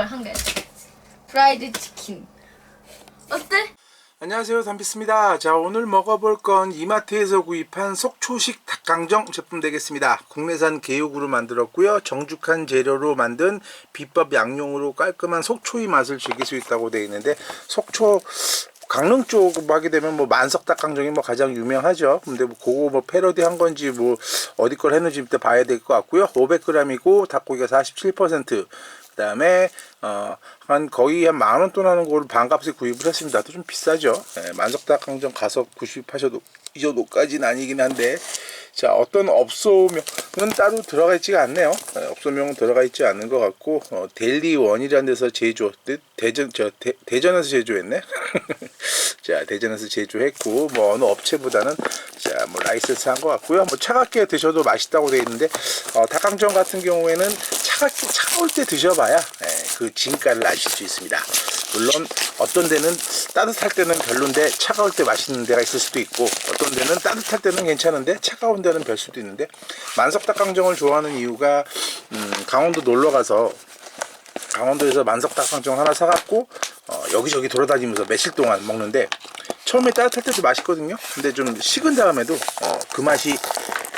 걸한 개. 프라이드 치킨. 어때? 안녕하세요 담비스입니다 자 오늘 먹어볼 건 이마트에서 구입한 속초식 닭강정 제품 되겠습니다 국내산 개육으로 만들었고요 정죽한 재료로 만든 비법 양용으로 깔끔한 속초의 맛을 즐길 수 있다고 되어 있는데 속초 강릉 쪽 하게 되면 뭐 만석 닭강정이 뭐 가장 유명하죠 근데 뭐 그거 뭐 패러디 한 건지 뭐 어디 걸 했는지 이때 봐야 될 것 같고요 500g이고 닭고기가 47% 그다음에 어, 한 거의 한 만 원 돈 하는 거를 반값에 구입을 했습니다. 또 좀 비싸죠. 예, 만석닭 강정 가서 구입하셔도 이 정도까지는 아니긴 한데 자 어떤 업소명은 따로 들어가 있지가 않네요. 예, 업소명은 들어가 있지 않는 것 같고 어, 델리 원이라는 데서 제조 대- 대전 저 대, 대전에서 제조했네. 자 대전에서 제조했고 뭐 어느 업체보다는 자 뭐 라이센스 한 것 같고요. 뭐 차갑게 드셔도 맛있다고 되어 있는데 어, 닭강정 같은 경우에는 차갑게 차가울 때 드셔봐야 예, 그 진가를 아실 수 있습니다. 물론 어떤 데는 따뜻할 때는 별론데 차가울 때 맛있는 데가 있을 수도 있고 어떤 데는 따뜻할 때는 괜찮은데 차가운 데는 별 수도 있는데 만석 닭강정을 좋아하는 이유가 음, 강원도 놀러 가서 강원도에서 만석 닭강정 하나 사갖고 어, 여기저기 돌아다니면서 며칠 동안 먹는데 처음에 따뜻할 때도 맛있거든요. 근데 좀 식은 다음에도 어, 그 맛이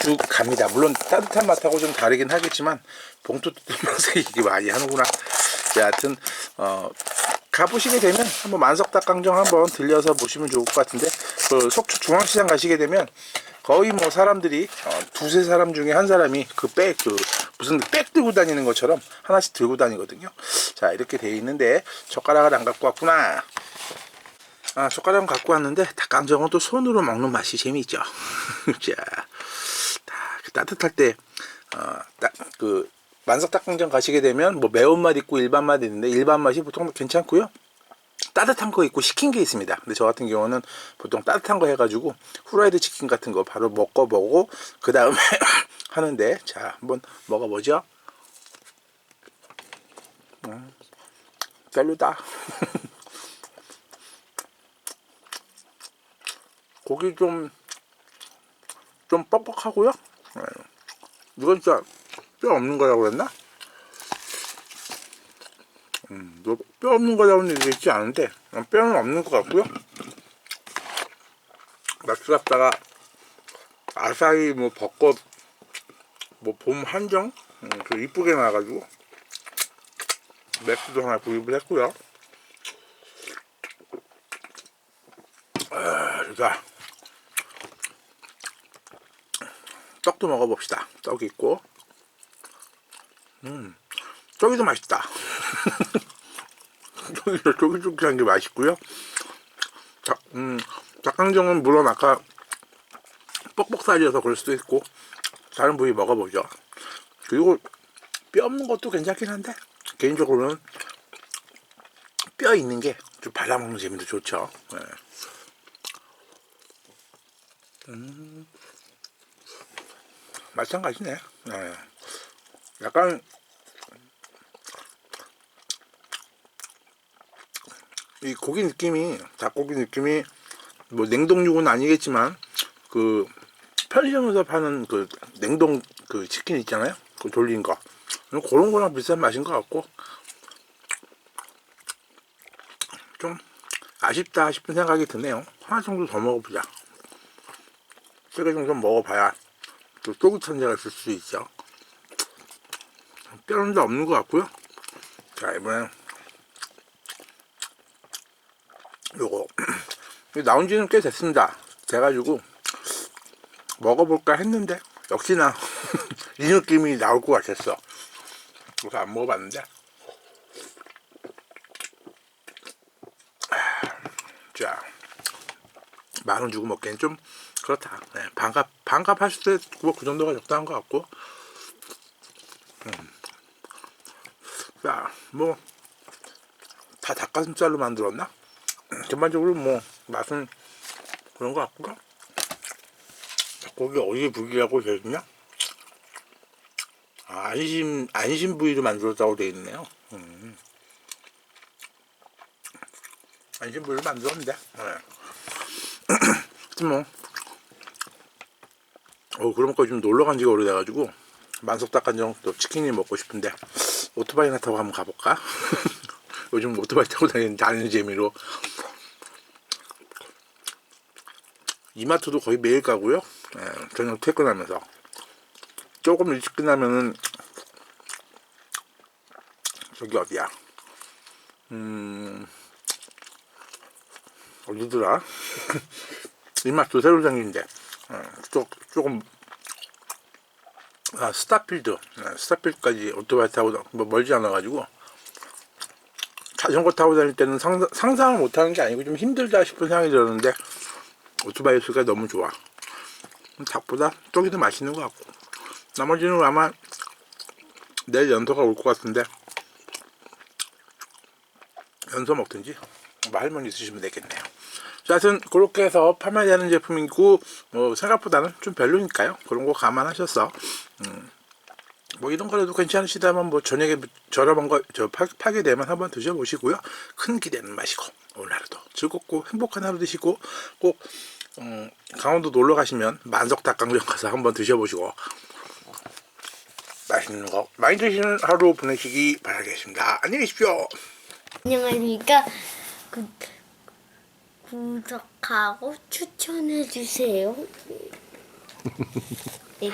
쭉 갑니다. 물론 따뜻한 맛하고 좀 다르긴 하겠지만 봉투 뜯으면서 이게 많이 하는구나. 자, 하여튼 어, 가보시게 되면 한번 만석닭강정 한번 들려서 보시면 좋을 것 같은데 그 속초 중앙시장 가시게 되면 거의 뭐 사람들이 어, 두세 사람 중에 한 사람이 그백그 무슨 백 들고 다니는 것처럼 하나씩 들고 다니거든요. 자 이렇게 돼 있는데 젓가락을 안 갖고 왔구나. 아 젓가락은 갖고 왔는데 닭강정은 또 손으로 먹는 맛이 재미있죠. 자 다- 그 따뜻할 때 어, 딱, 그 만석 닭강정 가시게 되면 뭐 매운맛 있고 일반 맛 있는데 일반 맛이 보통 괜찮고요. 따뜻한 거 있고 시킨 게 있습니다. 근데 저 같은 경우는 보통 따뜻한 거 해가지고 후라이드 치킨 같은 거 바로 먹어보고 그 다음에 하는데 자 한번 먹어보죠. 음, 별로다. 고기 좀좀 뻑뻑하고요. 네. 이건 진짜 뼈 없는 거라고 그랬나? 음, 뭐뼈 없는 거라고는 얘기했지 않은데 어, 뼈는 없는 것 같고요. 맥주 갖다가 아사히 뭐 벚꽃 뭐 봄 한정 음, 그 이쁘게 나와가지고 맥주도 하나 구입을 했고요. 아, 자 떡도 먹어봅시다. 떡이 있고 음 떡이도 맛있다. 저기서 쫄깃쫄깃한 게 맛있고요. 자, 음, 닭강정은 물론 아까 뻑뻑살이어서 그럴 수도 있고 다른 부위 먹어보죠. 그리고 뼈 없는 것도 괜찮긴 한데 개인적으로는 뼈 있는 게 좀 발라먹는 재미도 좋죠. 네. 음, 마찬가지네. 네. 약간 이 고기 느낌이 닭고기 느낌이 뭐 냉동육은 아니겠지만 그 편의점에서 파는 그 냉동 그 치킨 있잖아요? 그 돌린 거. 그런 거랑 비슷한 맛인 것 같고. 좀 아쉽다 싶은 생각이 드네요. 하나 정도 더 먹어보자. 세개 정도 먹어봐야 또 쫄깃한 데가 있을 수 있죠. 뼈는 다 없는 것 같고요. 자 이번엔 요거. 나온 지는 꽤 됐습니다. 돼가지고 먹어볼까 했는데 역시나 이 느낌이 나올 것 같았어. 그래서 안 먹어봤는데. 자 만원 주고 먹기엔 좀 그렇다. 네, 반값 반값 하실 때뭐그 정도가 적당한 것 같고. 음. 자뭐 다 닭가슴살로 만들었나? 전반적으로 뭐 맛은 그런 것 같고요. 거기 어디 부위라고 되어 있냐? 아, 안심 안심 부위로 만들었다고 되어 있네요. 음. 안심 부위로 만들었는데. 네. 뭐. 어, 거좀 놀러 간 지가 오래돼가지고 만석 닭간정 또 치킨이 먹고 싶은데 오토바이나 타고 한번 가볼까? 요즘 오토바이 타고 다니는, 다니는 재미로 이마트도 거의 매일 가고요. 예, 저녁 퇴근하면서 조금 일찍 끝나면은 저기 어디야? 음 어디더라? 이마트 새로 생긴데 어, 조, 조금 아 스타필드 네, 스타필드까지 오토바이 타고 뭐 멀지 않아 가지고 자전거 타고 다닐 때는 상상, 상상을 못하는 게 아니고 좀 힘들다 싶은 생각이 들었는데 오토바이 수가 너무 좋아. 닭보다 쪽이 더 맛있는 것 같고. 나머지는 아마 내일 연소가 올 것 같은데 연소 먹든지 뭐 할머니 있으시면 되겠네요. 자, 하여튼 그렇게 해서 판매되는 제품이고 뭐 생각보다는 좀 별로니까요. 그런 거 감안하셔서 음, 뭐 이런 거라도 괜찮으시다면 뭐 저녁에 저렴한 거 저 파게 되면 한번 드셔보시고요. 큰 기대는 마시고 오늘 하루도 즐겁고 행복한 하루 되시고 꼭 음, 강원도 놀러 가시면 만석 닭강정 가서 한번 드셔보시고 맛있는 거 많이 드시는 하루 보내시기 바라겠습니다 안녕히 계십시오 안녕하십니까. 구, 구독하고 추천해 주세요. 네.